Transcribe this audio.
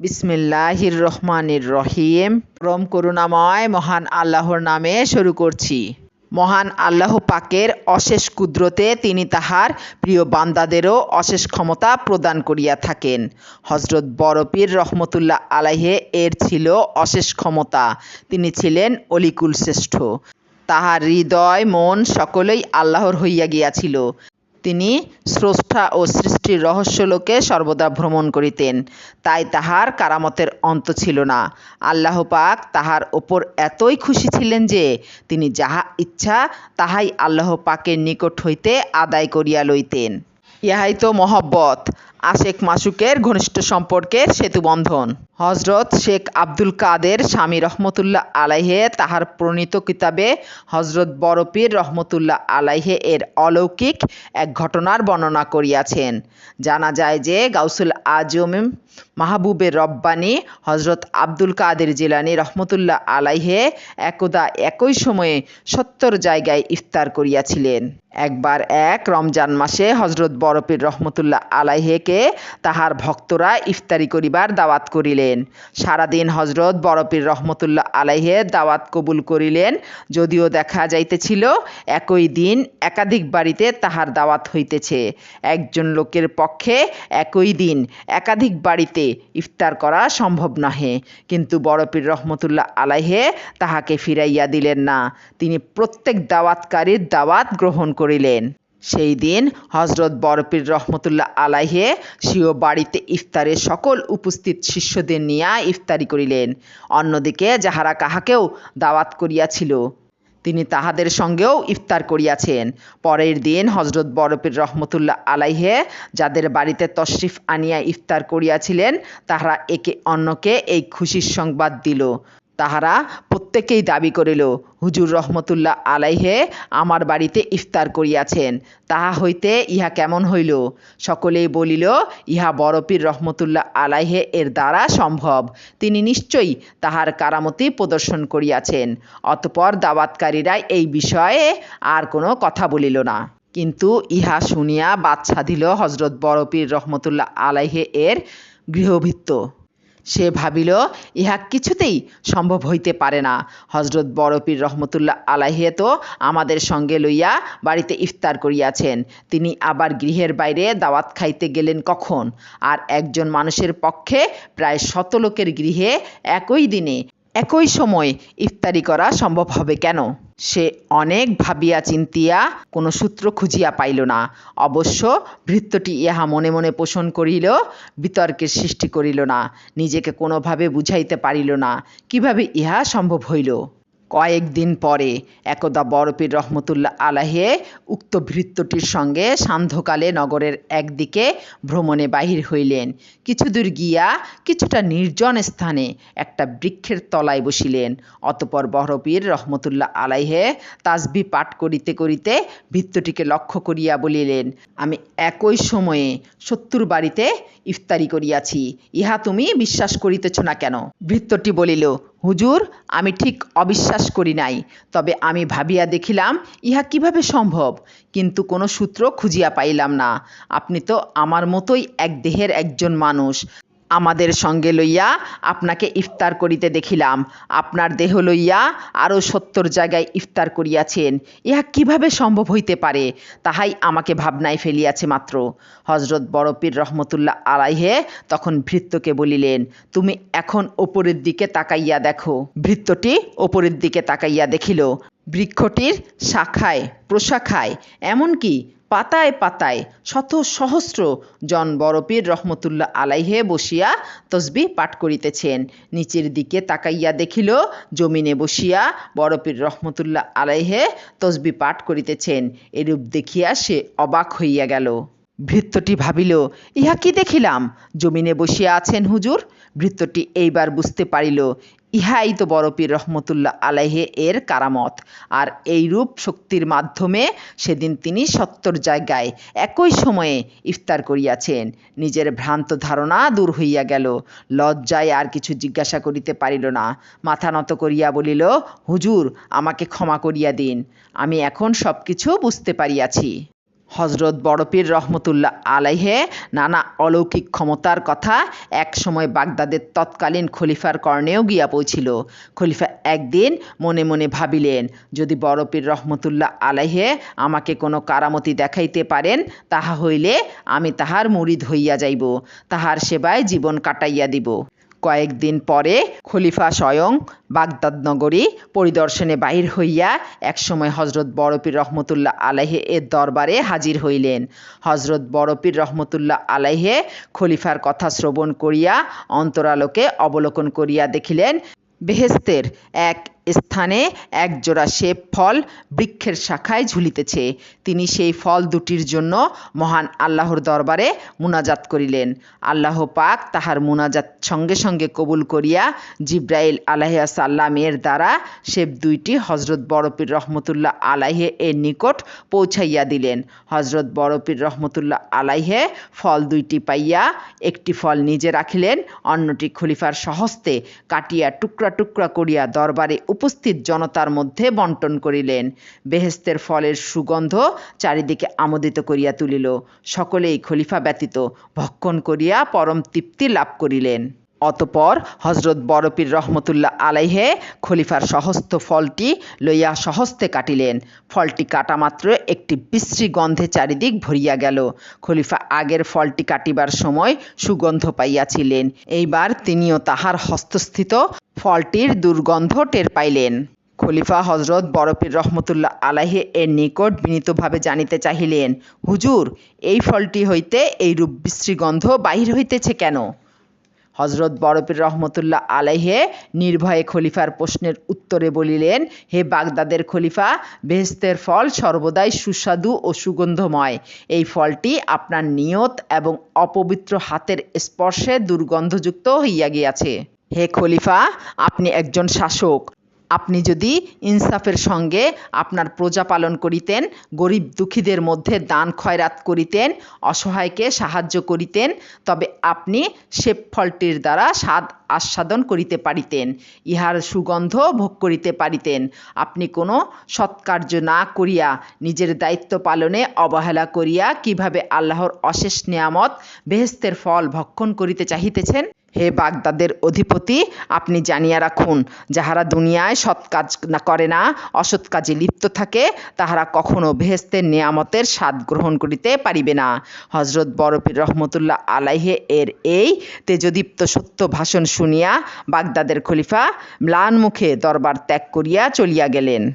বিসমিল্লাহির রহমানির রহিম রম করুণাময় মহান আল্লাহর নামে শুরু করছি। মহান আল্লাহ পাকের অশেষ কুদরতে তিনি তাহার প্রিয় বান্দাদেরও অশেষ ক্ষমতা প্রদান করিয়া থাকেন। হজরত বড়পীর রহমতুল্লাহ আলাইহে এর ছিল অশেষ ক্ষমতা। তিনি ছিলেন অলিকুল শ্রেষ্ঠ। তাহার হৃদয়, মন সকলেই আল্লাহর হইয়া গিয়াছিল। তিনি স্রষ্টা ও সৃষ্টির রহস্যলোকে সর্বদা ভ্রমণ করিতেন। তাই তাহার কারামতের অন্ত ছিল না। আল্লাহ পাক তাহার ওপর এতই খুশি ছিলেন যে, তিনি যাহা ইচ্ছা তাহাই আল্লাহ পাকের নিকট হইতে আদায় করিয়া লইতেন। ইহাই তো মহব্বত। আশেক মাসুকের ঘনিষ্ঠ সম্পর্কের সেতুবন্ধন। হজরত শেখ আব্দুল কাদের স্বামী রহমতুল্লাহ আলাইহে তাহার প্রণীত কিতাবে হজরত বড়পীর রহমতুল্লাহ আলাইহে এর অলৌকিক এক ঘটনার বর্ণনা করিয়াছেন। জানা যায় যে গাউসুল আজম মাহবুবের রব্বানী হজরত আব্দুল কাদের জিলানী রহমতুল্লাহ আলাইহে একদা একই সময়ে সত্তর জায়গায় ইফতার করিয়াছিলেন। একবার এক রমজান মাসে হজরত বরপীর রহমতুল্লাহ আলাইহেকে তাহার ভক্তরা ইফতারি করিবার দাওয়াত করিলেন। সারাদিন হজরত বরপীর রহমতুল্লাহ আলাইহে দাওয়াত কবুল করিলেন। যদিও দেখা যাইতেছিল, একই দিন একাধিক বাড়িতে তাহার দাওয়াত হইতেছে। একজন লোকের পক্ষে একই দিন একাধিক বাড়িতে ইফতার করা সম্ভব নহে। কিন্তু বড়পীর রহমতুল্লাহ আলাইহে তাহাকে ফিরাইয়া দিলেন না। তিনি প্রত্যেক দাওয়াতকারীর দাওয়াত গ্রহণ করিলেন। সেই দিন হজরত বরপীর রহমতুল্লাহ আলাইহে স্বীয় বাড়িতে ইফতারে সকল উপস্থিত শিষ্যদের নিয়া ইফতারি করিলেন। অন্যদিকে যাহারা কাহাকেও দাওয়াত করিয়াছিল, তিনি তাহাদের সঙ্গেও ইফতার করিয়াছেন। পরের দিন হজরত বরপীর রহমতুল্লাহ আলাইহে যাদের বাড়িতে তশরিফ আনিয়া ইফতার করিয়াছিলেন, তাহারা একে অন্যকে এই খুশির সংবাদ দিল। তাহারা প্রত্যেকেই দাবি করিল, হুজুর রহমতুল্লাহ আলাইহে আমার বাড়িতে ইফতার করিয়াছেন, তাহা হইতে ইহা কেমন হইল? সকলেই বলিল, ইহা বড়পীর রহমতুল্লাহ আলাইহে এর দ্বারা সম্ভব। তিনি নিশ্চয়ই তাহার কারামতি প্রদর্শন করিয়াছেন। অতপর দাওয়াতকারীরা এই বিষয়ে আর কোনো কথা বলিল না। কিন্তু ইহা শুনিয়া বাচ্চা দিল হজরত বড়পীর রহমতুল্লাহ আলাইহে এর গৃহভৃত্ত। সে ভাবিল, ইহা কিছুতেই সম্ভব হইতে পারে না। হজরত বড়পীর রহমতুল্লাহ আলাহে তো আমাদের সঙ্গে লইয়া বাড়িতে ইফতার করিয়াছেন। তিনি আবার গৃহের বাইরে দাওয়াত খাইতে গেলেন কখন? আর একজন মানুষের পক্ষে প্রায় শত লোকের গৃহে একই দিনে, একই সময় ইফতারি করা সম্ভব হবে কেন? সে অনেক ভাবিয়া চিন্তিয়া কোনো সূত্র খুঁজিয়া পাইল না। অবশ্য ভৃত্যটি ইহা মনে মনে পোষণ করিল, বিতর্কের সৃষ্টি করিল না, নিজেকে কোনোভাবে বুঝাইতে পারিল না। কীভাবে ইহা সম্ভব হইল? কয়েকদিন পরে একদা বরপীর রহমতুল্লাহ আলাহে উক্ত ভৃত্যটির সঙ্গে সান্ধ্যকালে নগরের একদিকে ভ্রমণে বাহির হইলেন। কিছুদূর গিয়া কিছুটা নির্জন স্থানে একটা বৃক্ষের তলায় বসিলেন। অতপর বরপীর রহমতুল্লাহ আলাইহে তাসবি পাঠ করিতে করিতে ভৃত্যটিকে লক্ষ্য করিয়া বলিলেন, আমি একই সময়ে শত্রুর বাড়িতে ইফতারি করিয়াছি, ইহা তুমি বিশ্বাস করিতেছ না কেন? ভৃত্যটি বলিল হুজুর, আমি ঠিক অবিশ্বাস করি নাই। তবে আমি ভাবিয়া দেখিলাম, ইহা কীভাবে সম্ভব? কিন্তু কোনো সূত্র খুঁজিয়া পাইলাম না। আপনি তো আমার মতোই এক দেহের একজন মানুষ। আমাদের সঙ্গে লইয়া আপনাকে ইফতার করিতে দেখিলাম। আপনার দেহ লইয়া আরও সত্তর জায়গায় ইফতার করিয়াছেন। ইহা কীভাবে সম্ভব হইতে পারে? তাহাই আমাকে ভাবনায় ফেলিয়াছে মাত্র। হজরত বড়পীর রহমতুল্লাহ আলাইহে তখন ভৃত্যকে বলিলেন, তুমি এখন ওপরের দিকে তাকাইয়া দেখো। ভৃত্যটি ওপরের দিকে তাকাইয়া দেখিল, বৃক্ষটির শাখায়, প্রশাখায়, এমনকি পাতায় পাতায় শত সহস্র জন বরপীর রহমতুল্লাহ আলাইহে বসিয়া তসবি পাঠ করিতেছেন। নিচের দিকে তাকাইয়া দেখিল, জমিনে বসিয়া বরপীর রহমতুল্লাহ আলাইহে তসবি পাঠ করিতেছেন। এরূপ দেখিয়া সে অবাক হইয়া গেল। ভৃত্যটি ভাবিল, ইহা কি দেখিলাম? জমিনে বসিয়া আছেন হুজুর? ভৃত্যটি এইবার বুঝতে পারিল ইহাই তো বরপীর রহমতুল্লাহ আলাইহে এর কারামত। আর এইরূপ শক্তির মাধ্যমে সেদিন তিনি সত্তর জায়গায় একই সময়ে ইফতার করিয়াছেন। নিজের ভ্রান্ত ধারণা দূর হইয়া গেল। লজ্জায় আর কিছু জিজ্ঞাসা করিতে পারিল না। মাথা নত করিয়া বলিল, হুজুর, আমাকে ক্ষমা করিয়া দিন। আমি এখন সব কিছু বুঝতে পারিয়াছি। হজরত বড়পীর রহমতুল্লাহ আলাইহে নানা অলৌকিক ক্ষমতার কথা এক সময় বাগদাদের তৎকালীন খলিফার কর্ণেও গিয়া পৌঁছিল। খলিফা একদিন মনে মনে ভাবিলেন, যদি বড়পীর রহমতুল্লাহ আলাইহে আমাকে কোনো কারামতি দেখাইতে পারেন, তাহা হইলে আমি তাহার মুরিদ হইয়া যাইব, তাহার সেবায় জীবন কাটাইয়া দিব। কয়েকদিন পরে খলিফা স্বয়ং বাগদাদ নগরী পরিদর্শনে বাহির হইয়া একসময় হজরত বড়পীর রহমতুল্লাহ আলাহে এর দরবারে হাজির হইলেন। হজরত বড়পীর রহমতুল্লাহ আলাহে খলিফার কথা শ্রবণ করিয়া অন্তরালোকে অবলোকন করিয়া দেখিলেন বেহেস্তের এক স্থানে একজোড়া সেব ফল বৃক্ষের শাখায় ঝুলিতেছে। তিনি সেই ফল দুটির জন্য মহান আল্লাহর দরবারে মুনাজাত করিলেন। আল্লাহ পাক তাহার মুনাজাত সঙ্গে সঙ্গে কবুল করিয়া জিব্রাইল আলাহিয়া সাল্লামের দ্বারা সেব দুইটি হজরত বড়পীর রহমতুল্লাহ আলাইহে এর নিকট পৌঁছাইয়া দিলেন। হজরত বড়পীর রহমতুল্লাহ আলাইহে ফল দুইটি পাইয়া একটি ফল নিজে রাখিলেন, অন্যটি খলিফার সহস্তে কাটিয়া টুকরা টুকরা টুকরা করিয়া দরবারে উপস্থিত জনতার মধ্যে বন্টন করিলেন। বেহেস্তের ফলের সুগন্ধ চারিদিকে আমোদিত করিয়া তুলিল। সকলেই খলিফা ব্যতীত ভক্ষণ করিয়া পরম তৃপ্তি লাভ করিলেন। অতপর হজরত বড়পীর রহমতুল্লাহ আলাইহে খলিফার সহস্ত ফলটি লইয়া সহস্তে কাটিলেন। ফলটি কাটা মাত্র একটি বিশ্রী গন্ধে চারিদিক ভরিয়া গেল। খলিফা আগের ফলটি কাটিবার সময় সুগন্ধ পাইয়াছিলেন। এইবার তিনিও তাহার হস্তস্থিত ফলটির দুর্গন্ধ টের পাইলেন। খলিফা হজরত বরফির রহমতুল্লাহ আলাহে এর নিকট বিনীতভাবে জানিতে চাহিলেন, হুজুর, এই ফলটি হইতে এইরূপ বিশ্রী গন্ধ বাহির হইতেছে কেন? হজরত বরফির রহমতুল্লাহ আলাইহে নির্ভয়ে খলিফার প্রশ্নের উত্তরে বলিলেন, হে বাগদাদের খলিফা বেহেস্তের ফল সর্বদাই সুস্বাদু ও সুগন্ধময়। এই ফলটি আপনার নিয়ত এবং অপবিত্র হাতের স্পর্শে দুর্গন্ধযুক্ত হইয়া গিয়াছে। হে খলিফা, আপনি একজন শাসক। আপনি যদি ইনসাফের সঙ্গে আপনার প্রজা পালন করিতেন, গরিব দুঃখীদের মধ্যে দান খয়রাত করিতেন, অসহায়কে সাহায্য করিতেন, তবে আপনি সে ফলটির দ্বারা স্বাদ আস্বাদন করিতে পারিতেন, ইহার সুগন্ধ ভোগ করিতে পারিতেন। আপনি কোনো সৎকার্য না করিয়া নিজের দায়িত্ব পালনে অবহেলা করিয়া কীভাবে আল্লাহর অশেষ নিয়ামত বেহেস্তের ফল ভক্ষণ করিতে চাহিতেছেন? হে বাগদাদের অধিপতি, আপনি জানিয়া রাখুন, যাহারা দুনিয়ায় সৎ কাজ না করে না, অসৎ কাজে লিপ্ত থাকে, তাহারা কখনো বেহেস্তের নিয়ামতের স্বাদ গ্রহণ করিতে পারিবে না। হজরত বরফির রহমতুল্লাহ আলাইহে এর এই তেজদীপ্ত সত্য ভাষণ শুনিয়া বাগদাদের খলিফা ম্লান মুখে দরবার ত্যাগ করিয়া চলিয়া গেলেন।